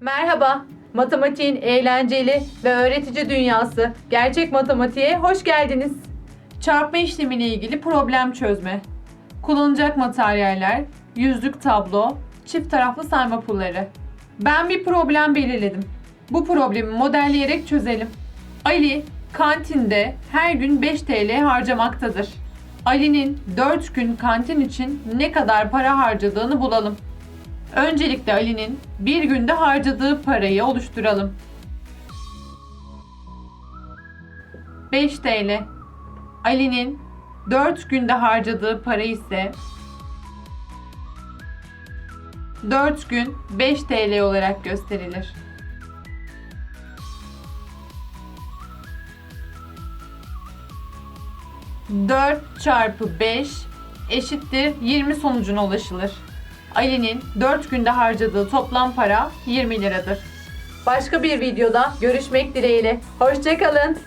Merhaba. Matematiğin eğlenceli ve öğretici dünyası. Gerçek matematiğe hoş geldiniz. Çarpma işlemiyle ilgili problem çözme. Kullanılacak materyaller, yüzlük tablo, çift taraflı sayma pulları. Ben bir problem belirledim. Bu problemi modelleyerek çözelim. Ali kantinde her gün 5 TL harcamaktadır. Ali'nin 4 gün kantin için ne kadar para harcadığını bulalım. Öncelikle Ali'nin bir günde harcadığı parayı oluşturalım. 5 TL. Ali'nin 4 günde harcadığı para ise 4 gün 5 TL olarak gösterilir. Dört çarpı 5 eşittir 20 sonucuna ulaşılır. Ali'nin 4 günde harcadığı toplam para 20 liradır. Başka bir videoda görüşmek dileğiyle. Hoşçakalın.